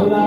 Hola,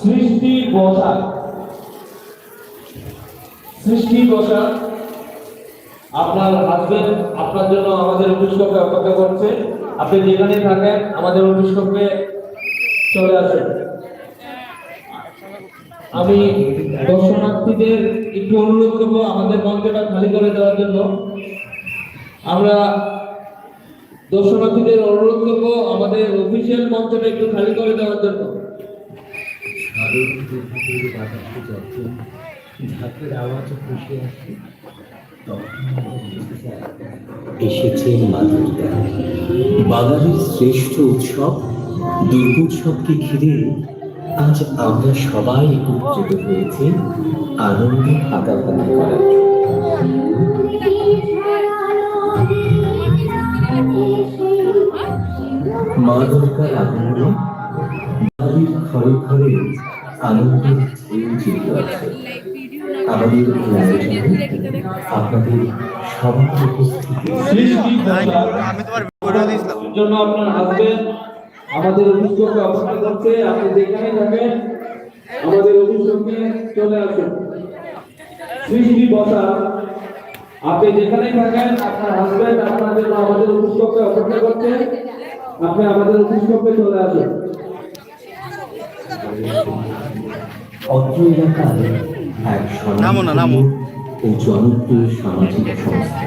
সৃষ্টি বসা সৃষ্টি বসা আপনার হাজবেন্ড আপনার জন্য আমাদের অফিস কক্ষে অপেক্ষা করছে। আপনি যেখানে থাকেন, আমাদের অফিস কক্ষে চলে আসুন। আমি দর্শনার্থীদের একটু অনুরোধ করব আমাদের মঞ্চটা খালি করে দেওয়ার জন্য। আমরা দর্শনার্থীদের অনুরোধ করব আমাদের অফিসিয়াল মঞ্চটা একটু খালি করে দেওয়ার জন্য। ঢাকের আওয়াজ খুশি আসে এসেছে মাধুরীরা বাঙালির শ্রেষ্ঠ উৎসব দুর্গোৎসবকে ঘিরে আজ আমরা সবাই একত্রিত হয়েছি আনন্দে ভাগাভাগি করার। মা দুর্গার আগমনে বাড়ির ঘরে ঘরে আনন্দের ঢেউ আছে আমাদের আপনাদের সবার অফিস অপেক্ষা করছে আপনি যেখানে থাকেন আমাদের কক্ষে চলে আসুন। সৃষ্টি বসা আপনি যেখানে থাকেন আপনার হাজবেন্ড জন্য আমাদের কক্ষে অপেক্ষা করছে আপনি আমাদের কক্ষে চলে আসুন। অত্র এলাকার এক নামো না, নামো। ও জনপ্রিয় সামাজিক সংস্থা